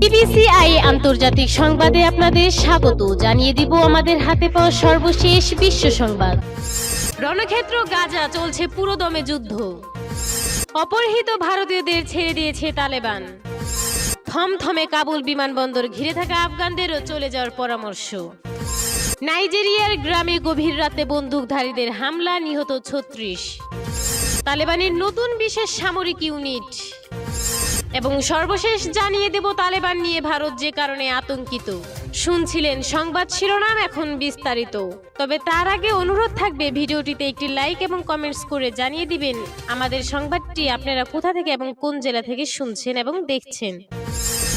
বিবিসিআই আন্তর্জাতিক সংবাদে আপনাদের স্বাগত। জানিয়ে দিব আমাদের হাতে পাওয়া সর্বশেষ বিশ্ব সংবাদ। রণক্ষেত্র, গাজা চলছে পুরোদমে যুদ্ধ। অপহৃত ভারতীয়দের ছেড়ে দিয়েছে তালেবান। থমথমে কাবুল বিমানবন্দর ঘিরে থাকা আফগানদেরও চলে যাওয়ার পরামর্শ। নাইজেরিয়ার গ্রামে গভীর রাতে বন্দুকধারীদের হামলা, নিহত ছত্রিশ। তালেবানের নতুন বিশেষ সামরিক ইউনিট। এবং সর্বশেষ জানিয়ে দেব তালেবান নিয়ে ভারত যে কারণে আতঙ্কিত। শুনছিলেন সংবাদ শিরোনাম এখন বিস্তারিত। তবে তার আগে অনুরোধ থাকবে ভিডিওটিতে একটি লাইক এবং কমেন্টস করে জানিয়ে দিবেন আমাদের সংবাদটি আপনারা কোথা থেকে এবং কোন জেলা থেকে শুনছেন এবং দেখছেন।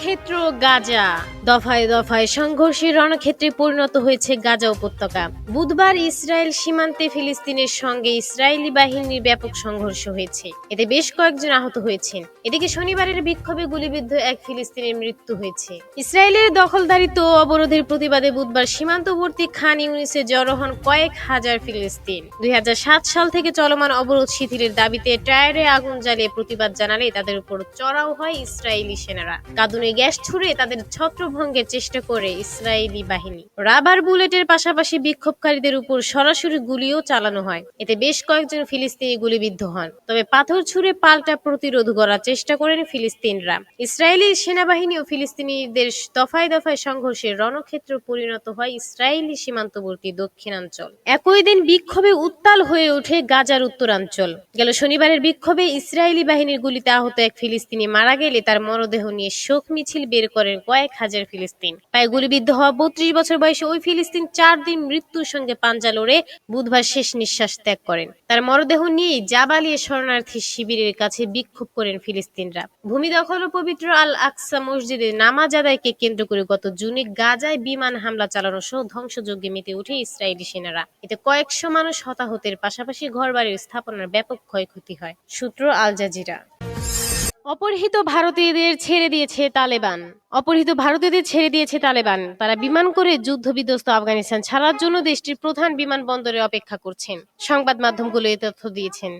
রণক্ষেত্র গাজা। দফায় দফায় সংঘর্ষে রণক্ষেত্রে পরিণত হয়েছে গাজা উপত্যকা। বুধবার ইসরায়েল সীমান্তে ফিলিস্তিনের সঙ্গে ইসরায়েলি বাহিনীর ব্যাপক সংঘর্ষ হয়েছে। এতে বেশ কয়েকজন আহত হয়েছেন। এদিকে শনিবারের বিক্ষোভে গুলিবিদ্ধ এক ফিলিস্তিনের মৃত্যু হয়েছে। ইসরায়েলের দখলদারিত্ব ও অবরোধের প্রতিবাদে বুধবার সীমান্তবর্তী খান ইউনিসে জড়ো হন কয়েক হাজার ফিলিস্তিন। দুই হাজার সাত সাল থেকে চলমান অবরোধ শিথিলের দাবিতে টায়ারে আগুন জ্বালিয়ে প্রতিবাদ জানালে তাদের উপর চড়াও হয় ইসরায়েলি সেনারা। কাঁদুনে গ্যাস ছুড়ে তাদের ছত্রভঙ্গের চেষ্টা করে ইসরায়েলি বাহিনী। রাবার বুলেটের পাশাপাশি বিক্ষোভকারীদের উপর সরাসরি গুলিও চালানো হয়। এতে বেশ কয়েকজন ফিলিস্তিনি গুলিবিদ্ধ হন। তবে পাথর ছুড়ে পাল্টা প্রতিরোধ করার চেষ্টা করেন ফিলিস্তিনরা। ইসরায়েলি সেনাবাহিনী ও ফিলিস্তিনিদের দফায় দফায় সংঘর্ষে রণক্ষেত্র পরিণত হয় ইসরায়েলি সীমান্তবর্তী দক্ষিণাঞ্চল। একই দিন বিক্ষোভে উত্তাল হয়ে ওঠে গাজার উত্তরাঞ্চল। গেল শনিবারের বিক্ষোভে ইসরায়েলি বাহিনীর গুলিতে আহত এক ফিলিস্তিনি মারা গেলে তার মরদেহ নিয়ে শোক মিছিল বের করেন কয়েক হাজার ফিলিস্তিন। পায়ে গুলিবিদ্ধ হওয়া বত্রিশ বছর বয়সে ওই ফিলিস্তিন চার দিন মৃত্যুর সঙ্গে পাঞ্জা লড়ে বুধবার শেষ নিঃশ্বাস ত্যাগ করেন। তার মরদেহ নিয়ে জাবালিয়ে শরণার্থী শিবিরের কাছে বিক্ষোভ করেন ফিলিস্তিনরা। ভূমি দখল ও পবিত্র আল আকসা মসজিদে নামাজ আদায়কে কেন্দ্র করে গত জুনে গাজায় বিমান হামলা চালানো সহ ধ্বংসযজ্ঞে মেতে ওঠে ইসরায়েলি সেনারা। এতে কয়েকশো মানুষ হতাহতের পাশাপাশি ঘরবাড়ির স্থাপনার ব্যাপক ক্ষয়ক্ষতি হয়। সূত্র আল জাজিরা অপহৃত ভারতীয়দের ছেড়ে দিয়েছে তালেবান। অপহৃত ভারতীয়দের ছেড়ে দিয়েছে তালেবান। তারা বিমান করে যুদ্ধ বিধ্বস্ত আফগানিস্তান ছাড়ার জন্য দেশটির প্রধান বিমানবন্দরে অপেক্ষা করছেন। সংবাদ মাধ্যমগুলো এই তথ্য দিয়েছেন।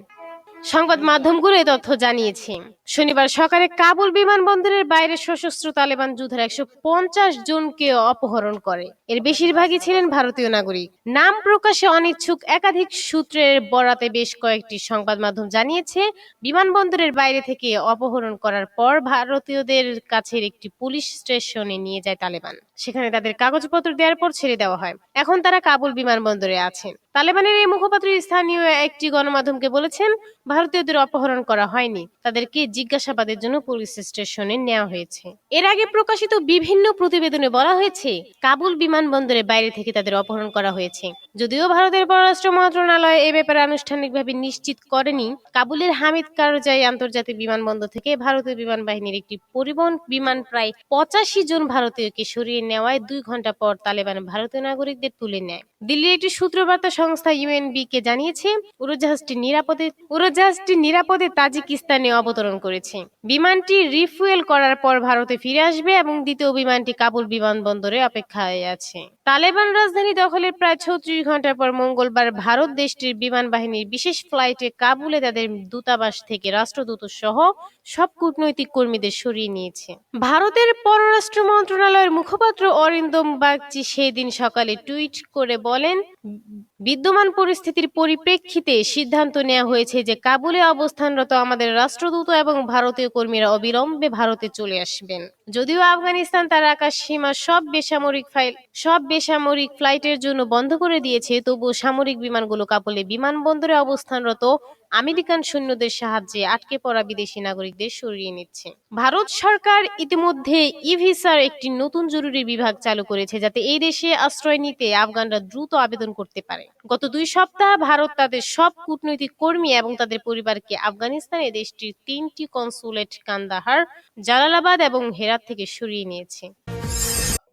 সংবাদ মাধ্যমগুলো এই তথ্য জানিয়েছে। শনিবার সকালে কাবুল বিমানবন্দরের বাইরে সশস্ত্র তালেবান যুদ্ধের একশো পঞ্চাশ জনকে অপহরণ করে। এর বেশিরভাগই ছিলেন ভারতীয় নাগরিক। নাম প্রকাশে অনিচ্ছুক একাধিক সূত্রের বরাতে বেশ কয়েকটি সংবাদ মাধ্যম জানিয়েছে, বিমানবন্দরের বাইরে থেকে অপহরণ করার পর ভারতীয়দের কাছের একটি পুলিশ স্টেশনে নিয়ে যায় তালেবান। সেখানে তাদের কাগজপত্র দেওয়ার পর ছেড়ে দেওয়া হয়। এখন তারা কাবুল বিমানবন্দরে আছেন। তালেবানের এই মুখপাত্র স্থানীয় একটি গণমাধ্যমকে বলেছেন, ভারতীয়দের অপহরণ করা হয়নি। তাদেরকে জিজ্ঞাসাবাদের জন্য পুলিশ স্টেশনে নেওয়া হয়েছে। এর আগে প্রকাশিত বিভিন্ন প্রতিবেদনে বলা হয়েছে, কাবুল বিমানবন্দরের বাইরে থেকে তাদের অপহরণ করা হয়েছে। যদিও ভারতের পররাষ্ট্র মন্ত্রণালয় এ ব্যাপারে আনুষ্ঠানিকভাবে নিশ্চিত করেনি, কাবুলের হামিদ কারজাই আন্তর্জাতিক বিমানবন্দর থেকে ভারতীয় বিমান বাহিনীর একটি পরিবহন বিমান প্রায় পঁচাশি জন ভারতীয়কে সরিয়ে নেওয়ায় দুই ঘণ্টা পর তালেবান ভারতীয় নাগরিকদের তুলে নেয়। দিল্লির একটি সূত্রবার্তা সংস্থা ইউএনবি কে জানিয়েছে, উড়োজাহাজটি নিরাপদে উড়োজাহাজটি নিরাপদে তাজিকিস্তানে অবতরণ করেছে। বিমানটি রিফুয়েল করার পর ভারতে ফিরে আসবে এবং দ্বিতীয় বিমানটি কাবুল বিমানবন্দরে অপেক্ষায় আছে। তালেবান রাজধানী দখলের প্রায় ছত্রিশ ঘণ্টার পর মঙ্গলবার ভারত দেশটির বিমান বাহিনীর বিশেষ ফ্লাইটে কাবুলে তাদের দূতাবাস থেকে রাষ্ট্রদূত সহ সব কূটনৈতিক কর্মীদের সরিয়ে নিয়েছে। ভারতের পররাষ্ট্র মন্ত্রণালয়ের মুখপাত্র অরিন্দম বাগচি সেই দিন সকালে টুইট করে বলেন বিদ্যমান পরিস্থিতির পরিপ্রেক্ষিতে সিদ্ধান্ত নেওয়া হয়েছে যে কাবুলে অবস্থানরত আমাদের রাষ্ট্রদূত এবং ভারতীয় কর্মীরা অবিলম্বে ভারতে চলে আসবেন। যদিও আফগানিস্তান তার আকাশ সীমা সব বেসামরিক ফাইল সব বেসামরিক ফ্লাইটের জন্য বন্ধ করে দিয়েছে, তবুও সামরিক বিমানগুলো কাবুলে বিমানবন্দরে অবস্থানরত আমেরিকান সৈন্যদের সাহায্যে আটকে পড়া বিদেশি নাগরিকদের সরিয়ে নিচ্ছে। ভারত সরকার ইতিমধ্যে ই ভিসার একটি নতুন জরুরি বিভাগ চালু করেছে যাতে এই দেশে আশ্রয় নিতে আফগানরা দ্রুত আবেদন করতে পারে। গত দুই সপ্তাহ ভারত তাদের সব কূটনৈতিক কর্মী এবং তাদের পরিবারকে আফগানিস্তানে দেশটির তিনটি কনসুলেট কান্দাহার, জালালাবাদ এবং হেরাত থেকে সরিয়ে নিয়েছে।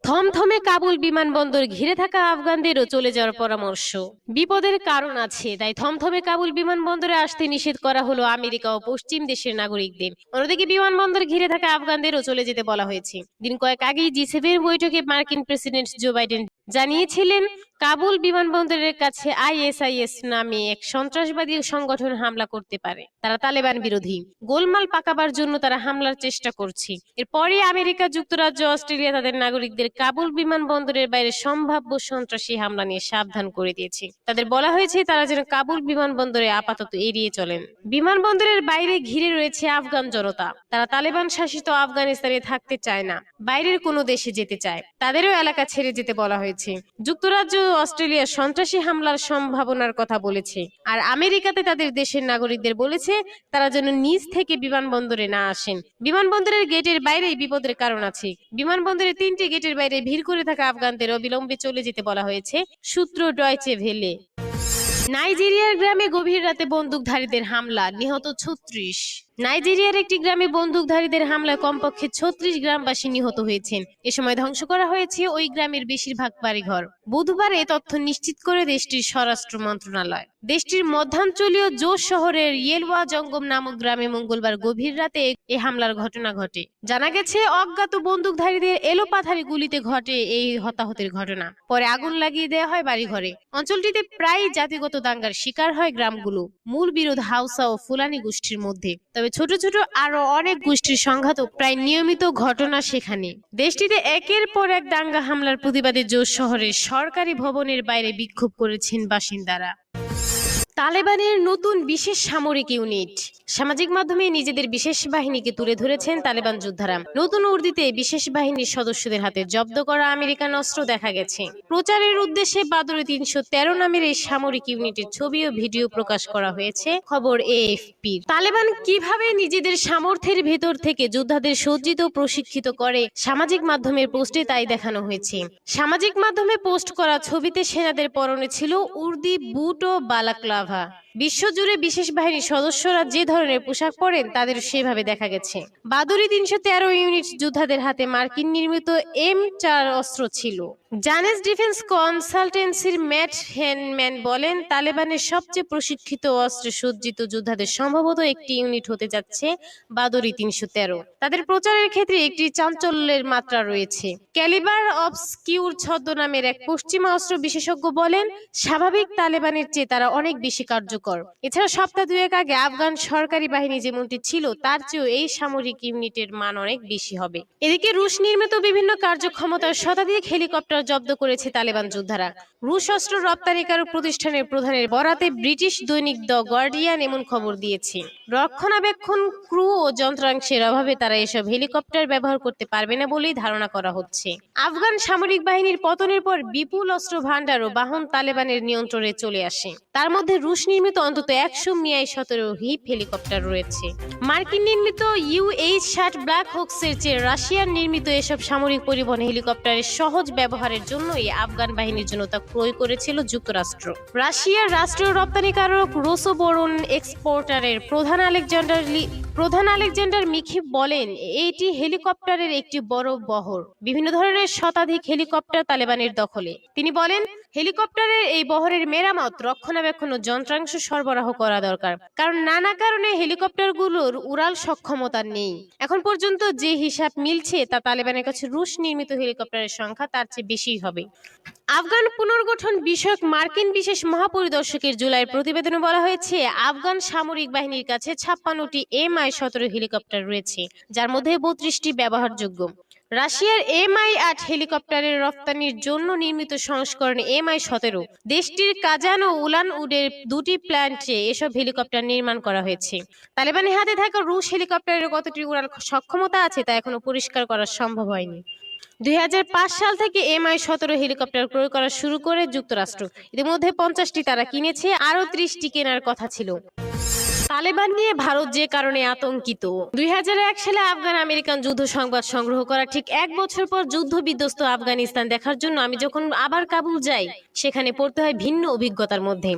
থমথমে কাবুল বিমানবন্দর ঘিরে থাকা আফগানদেরও চলে যাওয়ার পরামর্শ। বিপদের কারণ আছে, তাই থমথমে কাবুল বিমানবন্দরে আসতে নিষেধ করা হলো আমেরিকা ও পশ্চিম দেশের নাগরিকদের। অন্যদিকে বিমানবন্দর ঘিরে থাকা আফগানদেরও চলে যেতে বলা হয়েছে। দিন কয়েক আগেই জি সেভেন বৈঠকে মার্কিন প্রেসিডেন্ট জো বাইডেন জানিয়েছিলেন কাবুল বিমানবন্দরের কাছে আইএসআইএস নামে এক সন্ত্রাসবাদী সংগঠন হামলা করতে পারে। তারা তালেবান বিরোধী। গোলমাল পাকাবার জন্য তারা হামলার চেষ্টা করছে। এরপরে আমেরিকা, যুক্তরাজ্য, অস্ট্রেলিয়া তাদের নাগরিকদের কাবুল বিমানবন্দরের বাইরে সম্ভাব্য সন্ত্রাসী হামলা নিয়ে সাবধান করে দিয়েছে। তাদের বলা হয়েছে, তারা যেন কাবুল বিমানবন্দরে আপাতত এড়িয়ে চলেন। বিমানবন্দরের বাইরে ঘিরে রয়েছে আফগান জনতা। তারা তালেবান শাসিত আফগানিস্তানে থাকতে চায় না। বাইরের কোনো দেশে যেতে চায়। তাদেরও এলাকা ছেড়ে যেতে বলা হয়েছে। যুক্তরাজ্য অস্ট্রেলিয়া সন্ত্রাসী হামলার সম্ভাবনার কথা বলেছে। আর আমেরিকাতে তাদের দেশের নাগরিকদের বলেছে, তারা যেন নিজ থেকে বিমানবন্দরে না আসেন। বিমানবন্দরের গেটের বাইরেই বিপদের কারণ আছে। বিমানবন্দরের তিনটি গেটের বাইরে ভিড় করে থাকা আফগানদের অবিলম্বে চলে যেতে বলা হয়েছে, সূত্র ডয়চে ভেলে। নাইজেরিয়ার গ্রামে গভীর রাতে বন্দুকধারীদের হামলা, নিহত ছত্রিশ। নাইজেরিয়ার একটি গ্রামে বন্দুকধারীদের হামলায় কমপক্ষে ছত্রিশ গ্রামবাসী নিহত হয়েছেন। এ সময় ধ্বংস করা হয়েছে ওই গ্রামের বেশিরভাগ বাড়িঘর। বুধবার এ তথ্য নিশ্চিত করে দেশটির স্বরাষ্ট্র মন্ত্রণালয়। দেশটির মধ্যাঞ্চলীয় জোশ শহরের ইয়েলওয়া জঙ্গম নামক গ্রামে মঙ্গলবার গভীর রাতে এ হামলার ঘটনা ঘটে। জানা গেছে, অজ্ঞাত বন্দুকধারীদের এলোপাথারি গুলিতে ঘটে এই হতাহতের ঘটনা। পরে আগুন লাগিয়ে দেওয়া হয় বাড়িঘরে। অঞ্চলটিতে প্রায় জাতিগত দাঙ্গার শিকার হয় গ্রামগুলো। মূল বিরোধ হাউসা ও ফুলানি গোষ্ঠীর মধ্যে। তবে ছোট ছোট আরও অনেক গোষ্ঠীর সংঘাত প্রায় নিয়মিত ঘটনা সেখানে। দেশটিতে একের পর এক দাঙ্গা হামলার প্রতিবাদে জোশ শহরের সরকারি ভবনের বাইরে বিক্ষোভ করেছেন বাসিন্দারা। তালেবানের নতুন বিশেষ সামরিক ইউনিট। সামাজিক মাধ্যমে নিজেদের বিশেষ বাহিনীকে তুলে ধরেছেন তালেবান যোদ্ধারা। নতুন উর্দিতে বিশেষ বাহিনীর সদস্যদের হাতে জব্দ করা আমেরিকান অস্ত্র দেখা গেছে। প্রচারের উদ্দেশ্যে বাদরে তিনশো তেরো নামের এই সামরিক ইউনিটের ছবি ও ভিডিও প্রকাশ করা হয়েছে, খবর এএফপি তালেবান কীভাবে নিজেদের সামর্থ্যের ভেতর থেকে যোদ্ধাদের সজ্জিত প্রশিক্ষিত করে সামাজিক মাধ্যমের পোস্টে তাই দেখানো হয়েছে। সামাজিক মাধ্যমে পোস্ট করা ছবিতে সেনাদের পরনে ছিল উর্দি বুট ও বালাক্লাভা। বিশ্বজুড়ে বিশেষ বাহিনীর সদস্যরা যে ধরনের পোশাক পরেন, তাদের সেভাবে দেখা গেছে। বাদুরি তিনশো তেরো ইউনিট যোদ্ধাদের হাতে মার্কিন নির্মিত এম চার অস্ত্র ছিল। জানেস ডিফেন্স কনসালটেন্সির ম্যাট হ্যানম্যান বলেন, তালেবানের সবচেয়ে প্রশিক্ষিত অস্ত্রে সজ্জিত যোদ্ধাদের সম্ভবত একটি ইউনিট হতে যাচ্ছে বাদরি তিনশো তেরো। তাদের প্রচারের ক্ষেত্রে একটি চাঞ্চল্যের মাত্রা রয়েছে। ক্যালিবার অবস্কিউর ছদ্মনামের এক পশ্চিমা অস্ত্র বিশেষজ্ঞ বলেন, স্বাভাবিক তালেবানের চেয়ে তারা অনেক বেশি কার্যকর। এছাড়া সপ্তাহ দুয়েক আগে আফগান সরকারি বাহিনী যেমনটি ছিল, তার চেয়েও এই সামরিক ইউনিটের মান অনেক বেশি হবে। এদিকে রুশ নির্মিত বিভিন্ন কার্যক্ষমতার শতাধিক হেলিকপ্টার জব্দ করেছে তালেবান যোদ্ধারা। রুশ অস্ত্র রপ্তানিকারক প্রতিষ্ঠানের প্রধানের বরাতে ব্রিটিশ দৈনিক দ্য গার্ডিয়ান এমন খবর দিয়েছে। রক্ষণাবেক্ষণ ক্রু ও যন্ত্রাংশের অভাবে তারা এসব হেলিকপ্টার ব্যবহার করতে পারবে না বলেই ধারণা করা হচ্ছে। আফগান সামরিক বাহিনীর পতনের পর বিপুল অস্ত্র ভান্ডার ও বাহন তালেবানের নিয়ন্ত্রণে চলে আসে। তার মধ্যে রুশ নির্মিত অন্তত একশো মিয়াই সতেরো হিপ হেলিকপ্টার রয়েছে। মার্কিন নির্মিত ইউএইচ ষাট ব্ল্যাক হোক্সের চেয়ে রাশিয়ার নির্মিত এসব সামরিক পরিবহন হেলিকপ্টারের সহজ ব্যবহারের জন্য এই আফগান বাহিনীর জন্য তা ক্রয় করেছিল যুক্তরাষ্ট্র। রাশিয়ার রাষ্ট্রীয় রপ্তানিকারক রোসোবোরন এক্সপোর্টারের প্রধান আলেকজান্ডার প্রধান আলেকজান্ডার মিখি বলেন এইটি হেলিকপ্টারের একটি বড় বহর। বিভিন্ন ধরনের শতাধিক হেলিকপ্টার তালেবানের দখলে। তিনি বলেন হেলিকপ্টারের এই বহরের মেরামত, রক্ষণাবেক্ষণ ও যন্ত্রাংশ সরবরাহ করা দরকার। কারণ নানা কারণে হেলিকপ্টারগুলোর উড়াল সক্ষমতা নেই। এখন পর্যন্ত যে হিসাব মিলছে তা তালেবানের কাছে রুশ নির্মিত হেলিকপ্টারের সংখ্যা তার চেয়ে বেশি হবে। আফগান পুনর্গঠন বিষয়ক মার্কিন বিশেষ মহাপরিদর্শকের জুলাইয়ের প্রতিবেদনে বলা হয়েছে, আফগান সামরিক বাহিনীর কাছে ছাপ্পান্নটি এম আই সতেরো হেলিকপ্টার রয়েছে, যার মধ্যে বত্রিশটি ব্যবহারযোগ্য। রাশিয়ার এম আই আট হেলিকপ্টারের রপ্তানির জন্য নির্মিত সংস্করণ এম আই সতেরো। দেশটির কাজান ও উলান উডের দুটি প্ল্যান্টে এসব হেলিকপ্টার নির্মাণ করা হয়েছে। তালেবানের হাতে থাকা রুশ হেলিকপ্টারের কতটি উড়াল সক্ষমতা আছে, তা এখনও পরিষ্কার করা সম্ভব হয়নি। দুই হাজার পাঁচ সাল থেকে এমআই সতেরো হেলিকপ্টার ক্রয় করা শুরু করে যুক্তরাষ্ট্র। ইতিমধ্যে পঞ্চাশটি তারা কিনেছে, আরও ত্রিশটি কেনার কথা ছিল। তালেবান নিয়ে ভারত যে কারণে আতঙ্কিত। দুই হাজার এক সালে আফগান আমেরিকান যুদ্ধ সংবাদ সংগ্রহ করা ঠিক এক বছর পর যুদ্ধ বিধ্বস্ত আফগানিস্তান দেখার জন্য আমি যখন আবার কাবুল যাই, সেখানে পড়তে হয় ভিন্ন অভিজ্ঞতার মধ্যে।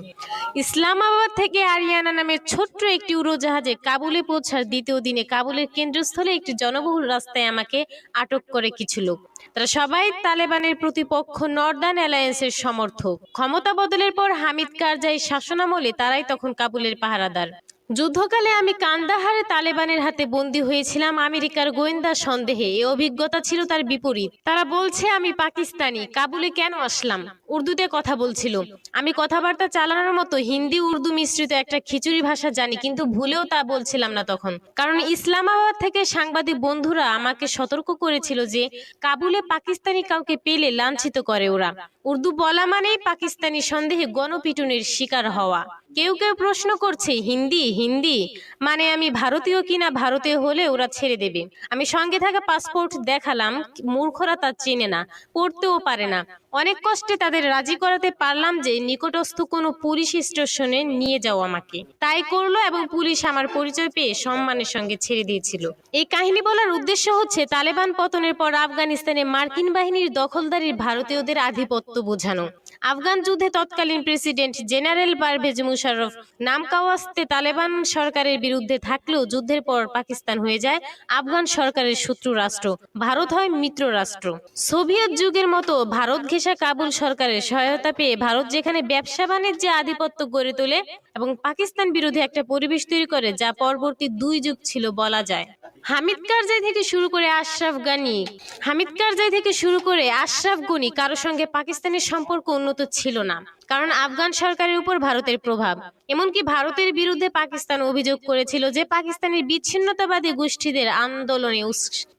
ইসলামাবাদ থেকে আরিয়ানা নামের ছোট্ট একটি উড়োজাহাজে কাবুলে পৌঁছার দ্বিতীয় দিনে কাবুলের কেন্দ্রস্থলে একটি জনবহুল রাস্তায় আমাকে আটক করে কিছু লোক। তারা সবাই তালেবানের প্রতিপক্ষ নর্দার্ন অ্যালায়েন্সের সমর্থক। ক্ষমতা বদলের পর হামিদ কারজাই শাসনামলে তারাই তখন কাবুলের পাহারাদার। যুদ্ধকালে আমি কান্দাহারে তালেবানের হাতে বন্দী হয়েছিলাম। আমেরিকার গোয়েন্দা সন্দেহে এ অভিজ্ঞতা ছিল তার বিপরীত। তারা বলছে, আমি পাকিস্তানি। কাবুলে কেন আসলাম? উর্দুতে কথা বলছিল। আমি কথাবার্তা চালানোর মতো হিন্দি উর্দু মিশ্রিত একটা খিচুড়ি ভাষা জানি, কিন্তু ভুলেও তা বলছিলাম না তখন। কারণ ইসলামাবাদ থেকে সাংবাদিক বন্ধুরা আমাকে সতর্ক করেছিল যে, কাবুলে পাকিস্তানি কাউকে পেলে লাঞ্ছিত করে ওরা। উর্দু বলা মানেই পাকিস্তানি সন্দেহে গণপিটুনির শিকার হওয়া। কেউ কেউ প্রশ্ন করছে, হিন্দি হিন্দি? মানে আমি ভারতীয় কিনা ভারতীয় হলে ওরা ছেড়ে দেবে। আমি সঙ্গে থাকা পাসপোর্ট দেখালাম, মূর্খরা তা চেনে না, পড়তেও পারে না। অনেক কষ্টে তাদের রাজি করাতে পারলাম যে, নিকটস্থ কোনো পুলিশ স্টেশনে নিয়ে যাও আমাকে। তাই করল এবং পুলিশ আমার পরিচয় পেয়ে সম্মানের সঙ্গে ছেড়ে দিয়েছিল। এই কাহিনী বলার উদ্দেশ্য হচ্ছে, তালেবান পতনের পর আফগানিস্তানে মার্কিন বাহিনীর দখলদারির ভারতীয়দের আধিপত্য বোঝানো। আফগান যুদ্ধে তৎকালীন প্রেসিডেন্ট জেনারেল পারভেজ মুশাররফ নামকাওয়াস্তে তালেবান সরকারের বিরুদ্ধে থাকলেও যুদ্ধের পর পাকিস্তান হয়ে যায় আফগান সরকারের শত্রু রাষ্ট্র, ভারত হয় মিত্র রাষ্ট্র। সোভিয়েত যুগের মতো ভারত ঘেঁষা কাবুল সরকারের সহায়তা পেয়ে ভারত যেখানে ব্যবসা বাণিজ্যে আধিপত্য গড়ে তোলে এবং পাকিস্তান বিরোধী একটা পরিবেশ তৈরি করে যা পরবর্তী দুই যুগ ছিল বলা যায়। হামিদ কারজাই থেকে শুরু করে আশরাফ গানি। হামিদ কারজাই থেকে শুরু করে আশরাফ গনি কারও সঙ্গে পাকিস্তানের সম্পর্ক উন্নত ছিল না। কারণ আফগান সরকারের উপর ভারতের প্রভাব। এমনকি ভারতের বিরুদ্ধে পাকিস্তান অভিযোগ করেছিল যে পাকিস্তানের বিচ্ছিন্নতাবাদী গোষ্ঠীদের আন্দোলনে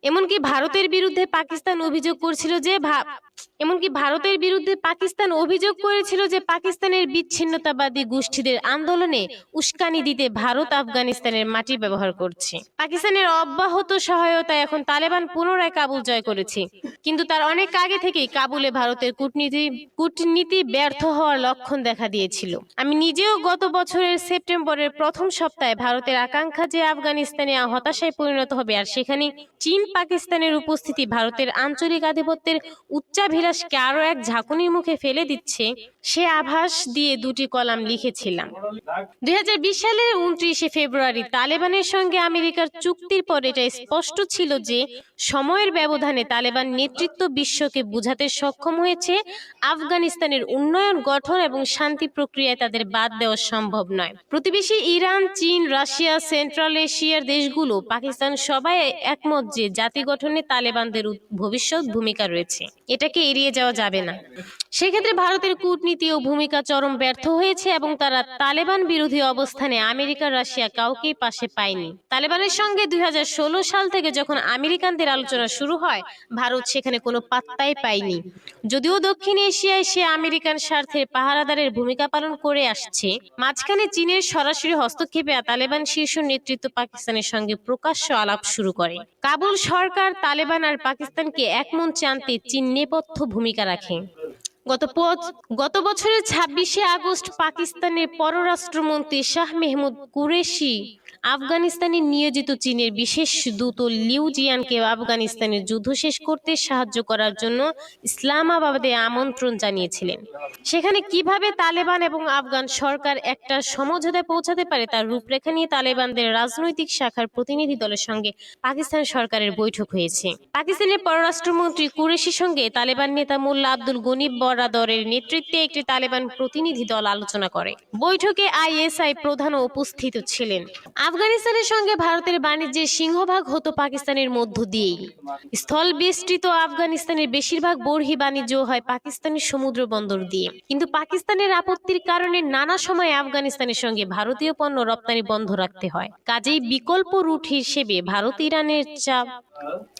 এমনকি ভারতের বিরুদ্ধে পাকিস্তান অভিযোগ করছিল যে এমনকি ভারতের বিরুদ্ধে পাকিস্তান অভিযোগ করেছিল যে পাকিস্তানের বিচ্ছিন্নতাবাদী গোষ্ঠীদের আন্দোলনে উস্কানি দিতে ভারত আফগানিস্তানের মাটি ব্যবহার করছে। পাকিস্তানের অব্যাহত সহায়তায় এখন তালেবান পুনরায় কাবুল জয় করেছে। কিন্তু তার অনেক আগে থেকেই কাবুলে ভারতের কূটনীতি কূটনীতি ব্যর্থ হওয়ার লক্ষণ দেখা দিয়েছিল। আমি নিজেও গত বছরের সেপ্টেম্বরের প্রথম সপ্তাহে ভারতের আকাঙ্ক্ষা যে আফগানিস্তানে হতাশায় পরিণত হবে আর সেখানে চীন, পাকিস্তানের উপস্থিতি ভারতের আঞ্চলিক আধিপত্যের উচ্চাভিলাষকে আরও এক ঝাঁকুনির মুখে ফেলে দিচ্ছে, সে আভাস দিয়ে দুটি কলাম লিখেছিলাম। দুই সালের উনত্রিশে ফেব্রুয়ারি তালেবানের সঙ্গে আমেরিকার চুক্তির পর এটা স্পষ্ট ছিল যে সময়ের ব্যবধানে তালেবান নেতৃত্ব বিশ্বকে বুঝাতে সক্ষম হয়েছে আফগানিস্তানের উন্নয়ন গঠন এবং শান্তি প্রক্রিয়ায় তাদের বাদ দেওয়া সম্ভব নয়। প্রতিবেশী ইরান, চীন, রাশিয়া, সেন্ট্রাল এশিয়ার দেশগুলো পাকিস্তান সবাই একমত যে জাতি গঠনে তালেবানদের ভবিষ্যৎ ভূমিকা রয়েছে। এটাকে এড়িয়ে যাওয়া যাবে না। সেক্ষেত্রে ভারতের কূটনীতি ও ভূমিকা চরম ব্যর্থ হয়েছে এবং তারা তালেবান বিরোধী অবস্থানে আমেরিকা, রাশিয়া কাউকেই পাশে পায়নি। তালেবানের সঙ্গে দুই সাল থেকে যখন আমেরিকানদের আলোচনা শুরু হয়, ভারত সেখানে কোনো পাত্তাই পায়নি। যদিও দক্ষিণ এশিয়ায় সে আমেরিকান স্বার্থের পাহারাদারের ভূমিকা পালন করে আসছে, মাঝখানে চীনের সরাসরি হস্তক্ষেপে তালেবান শীর্ষ নেতৃত্ব পাকিস্তানের সঙ্গে প্রকাশ্য আলাপ শুরু করে। কাবুল সরকার তালেবান আর পাকিস্তানকে এক মঞ্চে আনতে চীন নেপথ্য ভূমিকা রাখে। গত গত বছরের ছাব্বিশে আগস্ট পাকিস্তানের পররাষ্ট্রমন্ত্রী শাহ মেহমুদ কুরেশি আফগানিস্তানে নিয়োজিত চীনের বিশেষ দূত লিউ জিয়ানকে আফগানিস্তানের যুদ্ধ শেষ করতে সাহায্য করার জন্য ইসলামাবাদে আমন্ত্রণ জানিয়েছিলেন। সেখানে কীভাবে তালেবান এবং আফগান সরকার একটা সমঝোতায় পৌঁছাতে পারে তার রূপরেখা নিয়ে তালেবানদের রাজনৈতিক শাখার প্রতিনিধি দলের সঙ্গে পাকিস্তান সরকারের বৈঠক হয়েছে। পাকিস্তানের পররাষ্ট্রমন্ত্রী কুরেশির সঙ্গে তালেবান নেতা মোল্লা আব্দুল গনিব বরাদরের নেতৃত্বে একটি তালেবান প্রতিনিধি দল আলোচনা করে। বৈঠকে আইএসআই প্রধান উপস্থিত ছিলেন। আফগানিস্তানের সঙ্গে ভারতের বাণিজ্যের সিংহভাগ হতো পাকিস্তানের মধ্য দিয়েই। স্থল বেষ্টিত আফগানিস্তানের বেশিরভাগ বর্হি বাণিজ্য হয় পাকিস্তানের সমুদ্র বন্দর দিয়ে। কিন্তু পাকিস্তানের আপত্তির কারণে নানা সময় আফগানিস্তানের সঙ্গে ভারতীয় পণ্য রপ্তানি বন্ধ রাখতে হয়। কাজেই বিকল্প রুট হিসেবে ভারত ইরানের চা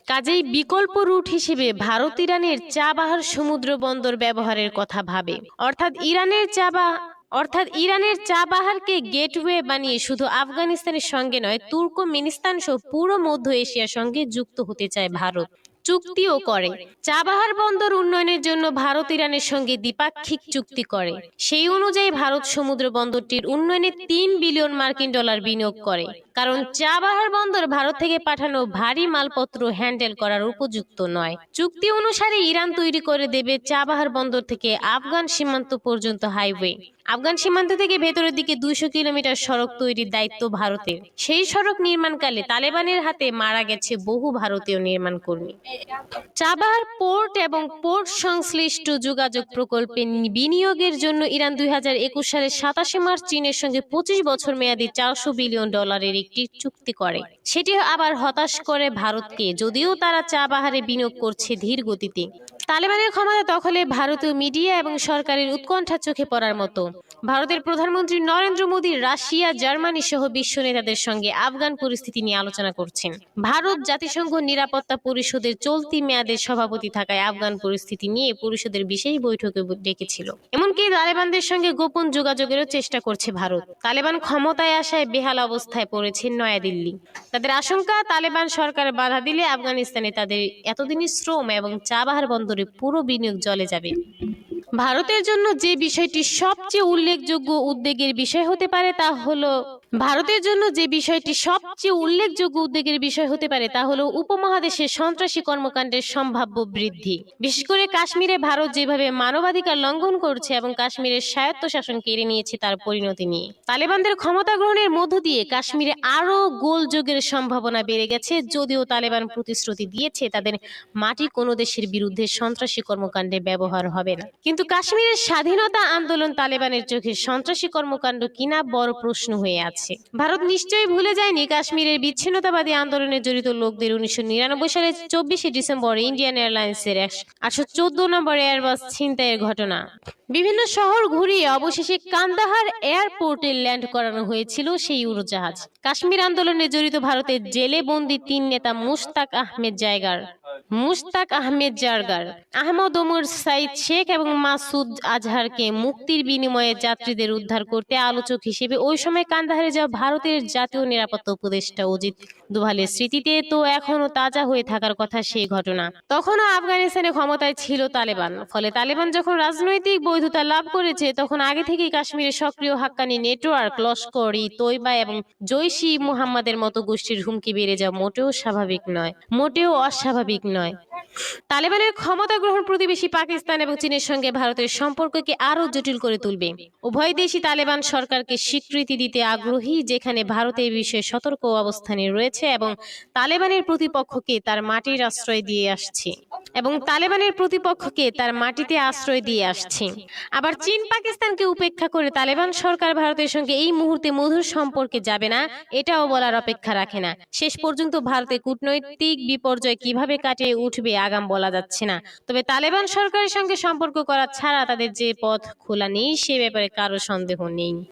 কাজেই বিকল্প রুট হিসেবে ভারত ইরানের চাবাহার সমুদ্র বন্দর ব্যবহারের কথা ভাবে। অর্থাৎ ইরানের চাবা অর্থাৎ ইরানের চাবাহারকে গেটওয়ে বানিয়ে শুধু আফগানিস্তানের সঙ্গে নয়, তুর্কমেনিস্তান সহ পুরো মধ্য এশিয়ার সঙ্গে যুক্ত হতে চায় ভারত। চুক্তিও করে। চাবাহার বন্দর উন্নয়নের জন্য ভারত ইরানের সঙ্গে দ্বিপাক্ষিক চুক্তি করে। সেই অনুযায়ী ভারত সমুদ্র বন্দরটির উন্নয়নে তিন বিলিয়ন মার্কিন ডলার বিনিয়োগ করে। কারণ চাবাহার বন্দর ভারত থেকে পাঠানো ভারী মালপত্র হ্যান্ডেল করার উপযুক্ত নয়। চুক্তি অনুসারে ইরান তৈরি করে দেবে চাবাহার বন্দর থেকে আফগান সীমান্ত পর্যন্ত হাইওয়ে। আফগান সীমান্ত থেকে ভেতরের দিকে দুইশো কিলোমিটার সড়ক তৈরির দায়িত্ব ভারতের। সেই সড়ক নির্মাণকালে তালেবানের হাতে মারা গেছে বহু ভারতীয় নির্মাণ কর্মী চাবাহার পোর্ট এবং পোর্ট সংশ্লিষ্ট যোগাযোগ প্রকল্পে বিনিয়োগের জন্য ইরান দুই হাজার একুশ সালের সাতাশে মার্চ চীনের সঙ্গে পঁচিশ বছর মেয়াদী চারশো বিলিয়ন ডলারের একটি চুক্তি করে। সেটি আবার হতাশ করে ভারতকে, যদিও তারা চা বাহারে বিনিয়োগ করছে ধীর গতিতে। তালেবানের ক্ষমতা দখলে ভারতীয় মিডিয়া এবং সরকারের উৎকণ্ঠা চোখে পড়ার মতো। ভারতের প্রধানমন্ত্রী নরেন্দ্র মোদী রাশিয়া, জার্মানি সহ বিশ্ব নেতাদের সঙ্গে আফগান পরিস্থিতি নিয়ে আলোচনা করছেন। ভারত জাতিসংঘ নিরাপত্তা পরিষদের চলতি মেয়াদের সভাপতি থাকায় আফগান পরিস্থিতি নিয়ে পরিষদের বিশেষ বৈঠকে ডেকেছিল। এমনকি তালেবানদের সঙ্গে গোপন যোগাযোগেরও চেষ্টা করছে ভারত। তালেবান ক্ষমতায় আসায় বেহাল অবস্থায় পড়েছে নয়াদিল্লি। তাদের আশঙ্কা, তালেবান সরকার বাধা দিলে আফগানিস্তানে তাদের এতদিনই শ্রম এবং চাবাহার বন্দরে পুরো বিনিয়োগ জলে যাবে। ভারতের জন্য যে বিষয়টি সবচেয়ে উল্লেখযোগ্য উদ্বেগের বিষয় হতে পারে তা হলো ভারতের জন্য যে বিষয়টি সবচেয়ে উল্লেখযোগ্য উদ্বেগের বিষয় হতে পারে তা হলো উপমহাদেশে সন্ত্রাসী কর্মকাণ্ডের সম্ভাব্য বৃদ্ধি। বিশেষ করে কাশ্মীরে ভারত যেভাবে মানবাধিকার লঙ্ঘন করছে এবং কাশ্মীরের স্বায়ত্তশাসন কেড়ে নিয়েছে তার পরিণতি নিয়ে। তালেবানদের ক্ষমতা গ্রহণের মধ্য দিয়ে কাশ্মীরে আরও গোলযোগের সম্ভাবনা বেড়ে গেছে, যদিও তালেবান প্রতিশ্রুতি দিয়েছে তাদের মাটি কোনো দেশের বিরুদ্ধে সন্ত্রাসী কর্মকাণ্ডে ব্যবহার হবে না। কিন্তু কাশ্মীরের স্বাধীনতা আন্দোলন তালেবানের চোখে সন্ত্রাসী কর্মকাণ্ড কিনা বড় প্রশ্ন হয়ে আছে। ভারত নিশ্চয়ই ভুলে যায়নি কাশ্মীরের বিচ্ছিন্নতাবাদী আন্দোলনে জড়িত লোকদের উনিশশো নিরানব্বই সালের চব্বিশে ডিসেম্বর ইন্ডিয়ান এয়ারলাইন্সের একশো চোদ্দ নম্বর এয়ারবাস ছিনতাইয়ের ঘটনা। বিভিন্ন শহর ঘুরিয়ে অবশেষে কান্দাহার এয়ারপোর্টে ল্যান্ড করানো হয়েছিল সেই উড়োজাহাজ। কাশ্মীর আন্দোলনে জড়িত ভারতের জেলে বন্দি তিন নেতা মুশতাক আহমেদ জায়গার মুশতাক আহমেদ জারগার, আহমদ ওমর সাইদ শেখ এবং মাসুদ আজহারকে মুক্তির বিনিময়ে যাত্রীদের উদ্ধার করতে আলোচক হিসেবে ওই সময় কান্দাহারে যাওয়া ভারতের জাতীয় নিরাপত্তা উপদেষ্টা অজিত দোভালের স্মৃতিতে তো এখনও তাজা হয়ে থাকার কথা সেই ঘটনা। তখনও আফগানিস্তানে ক্ষমতায় ছিল তালেবান, ফলে তালেবান যখন রাজনৈতিক বৈধতা লাভ করেছে, তখন আগে থেকেই কাশ্মীরে সক্রিয় হাক্কানি নেটওয়ার্ক লস্কর ই তৈবা এবং জৈশি মুহাম্মাদের মতো গোষ্ঠীর হুমকি বেড়ে যাওয়া মোটেও স্বাভাবিক নয়, মোটেও অস্বাভাবিক নয়। তালেবানের ক্ষমতা গ্রহণ প্রতিবেশী পাকিস্তান এবং চীনের সঙ্গে ভারতের সম্পর্ককে আরও জটিল করে তুলবে। উভয় দেশই তালেবান সরকারকে স্বীকৃতি দিতে আগ্রহী, যেখানে ভারতের বিষয়ে সতর্ক অবস্থানে রয়েছে এবং তালেবানের প্রতিপক্ষকে তার মাটির আশ্রয় দিয়ে আসছে। এবং তালেবানের প্রতিপক্ষকে তার মাটিতে আশ্রয় দিয়ে আসছে। আবার চীন পাকিস্তানকে উপেক্ষা করে তালেবান সরকার ভারতের সঙ্গে এই মুহূর্তে মধুর সম্পর্কে যাবে না এটাও বলার অপেক্ষা রাখে না। শেষ পর্যন্ত ভারতে কূটনৈতিক বিপর্যয় কীভাবে কাটিয়ে উঠবে আগাম বলা যাচ্ছে না। তবে তালেবান সরকারের সঙ্গে সম্পর্ক করা ছাড়া তাদের যে পথ খোলা নেই সে ব্যাপারে কারও সন্দেহ নেই।